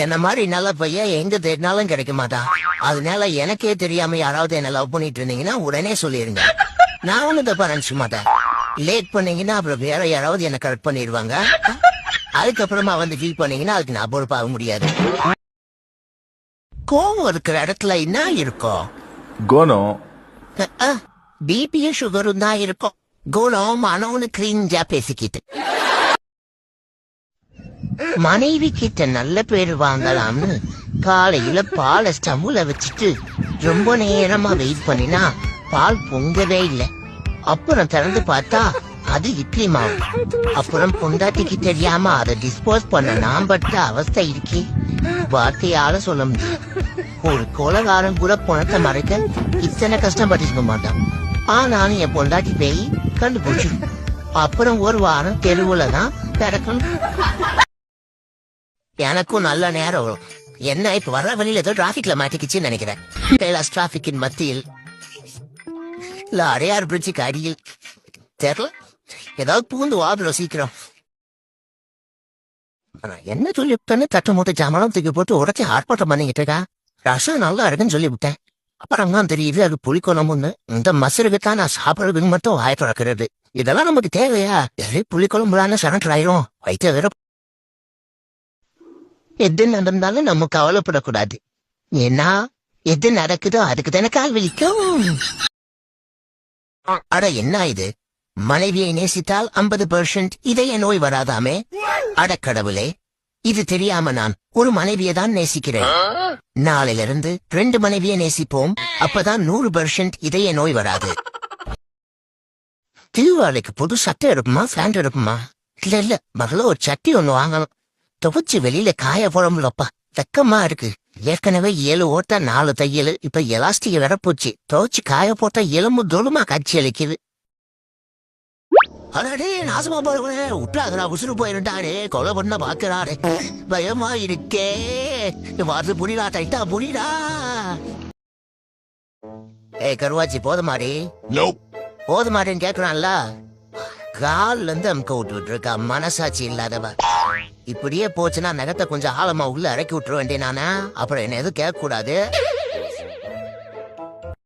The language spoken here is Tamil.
என்ன மாதிரி நல்ல பையன் எங்க தேடினாலும் கிடைக்க மாட்டான் அதனால எனக்கே தெரியாம யாராவது என்ன லவ் பண்ணிட்டு இருந்தீங்கன்னா உடனே சொல்லிருங்க. நான் ஒண்ணு தப்பா நினைச்சுக்க மாட்டேன். லேட் பண்ணீங்கன்னா அப்புறம் வேற யாராவது என்ன கரெக்ட் பண்ணிடுவாங்க. அதுக்கப்புறமா வந்து ஃபீல் பண்ணீங்கன்னா அதுக்கு நான் பொறுப்பாக முடியாது. கோவம் இருக்கிற இடத்துல என்ன இருக்கும்? குணம். பிபியும் சுகரும் தான் இருக்கும். குணம் மனோன்னு கிரீஞ்சா பேசிக்கிட்டு. மனைவி கிட்ட நல்ல பேர் வாங்கலாம்னு காலையில பாலை ஸ்டவ்ல வச்சுட்டு ரொம்ப நேரமா வெயிட் பண்ணினா பால் பொங்கவே இல்லை. அப்புறம் திறந்து பார்த்தா அது இட்லி மாவு. அப்புறம் பொண்டாட்டிக்கு தெரியாம அதை டிஸ்போஸ் பண்ண நான் பட்ட அவஸ்தை இருக்கே. வார்த்தையால சொல்ல முடியும். ஒரு கொலகாரன் கூட பணத்தை மறைக்க இத்தனை கஷ்டப்பட்டிருக்க மாட்டான். ஆனாலும் என் பொண்டாட்டி பேய் கண்டுபிடிச்சிடும். அப்புறம் ஒரு வாரம் தெருவுல தான் பிறக்கணும் எனக்கும் நல்ல நேரம். வரும் என்ன இப்ப வர்ற வழியில ஏதோ டிராபிக்ல மாட்டிக்கிச்சுன்னு நினைக்கிறேன். கைலாஸ் டிராபிக்கின் மத்தியில் இல்ல அடையார் பிரிட்ஜுக்கு அடியில் தெரியல ஏதாவது பூந்து வாதுல சீக்கிரம். ஆனா என்ன சொல்லிவிட்டேன்னு தட்டு மூட்டை ஜாமான் தூக்கி போட்டு உடச்சி ஆர்ப்பாட்டம் பண்ணிக்கிட்டு இருக்கா? ரசம் நல்லா இருக்குன்னு சொல்லி விட்டேன் அப்புறம் தான் தெரியுது அது புளிக்குழம்புன்னு. இந்த மசருக்கு தான் நான் சாப்பிடுறதுக்கு மட்டும் வாய் திறக்கிறது. இதெல்லாம் நமக்கு தேவையா? எதே புளிக்குழம்புலான்னு சரண்டர் ஆயிரும். வயிற்று வேற எது நடந்தாலும் நம்ம கவலைப்படக்கூடாது. ஏன்னா எது நடக்குதோ அதுக்கு தானே கால் வலிக்கும் அட என்ன இது? மனைவியை நேசித்தால் ஐம்பது பெர்சன்ட் இதய நோய் வராதாமே? அடக்கடவுளே இது தெரியாம நான் ஒரு மனைவியை தான் நேசிக்கிறேன். நாளையிலிருந்து ரெண்டு மனைவியை நேசிப்போம். அப்பதான் நூறு பெர்சன்ட் இதய நோய் வராது. தீபாவளிக்கு புது சட்டை இருக்குமா ஃபேண்ட் இருக்குமா இல்ல இல்ல மகள ஒரு சட்டி ஒண்ணு வாங்கணும். துவைச்சு வெளியில காய போடமுலப்பா வெக்கமா இருக்கு. ஏற்கனவே ஏழு ஓட்ட நாலு தையல் இப்ப எலாஸ்டிக் வேற போச்சு. துவைச்சு காய போட்டா எலும்பு தொழுமா காட்சி அளிக்குது. அடடே நாசமா போறவனே விட்டாதடா உசுறு போயிருந்தாடே கொலை பண்ண பாக்குறாடே பயமா இருக்கே. வாது புடிடா டைட்டா புடிடா ஏய் கருவாச்சி போதுமாடி. போதுமாடின்னு கேக்குறான்ல. கால்ல இருந்து அமுக்க விட்டுட்டு இருக்கா. மனசாட்சி இல்லாதவ. இப்படியே போச்சுன்னா நகத்தை கொஞ்சம் ஆழமா உள்ள இறக்கி விட்டுற வேண்டிய நானே அப்புறம் என்ன எதுவும் கேட்க கூடாது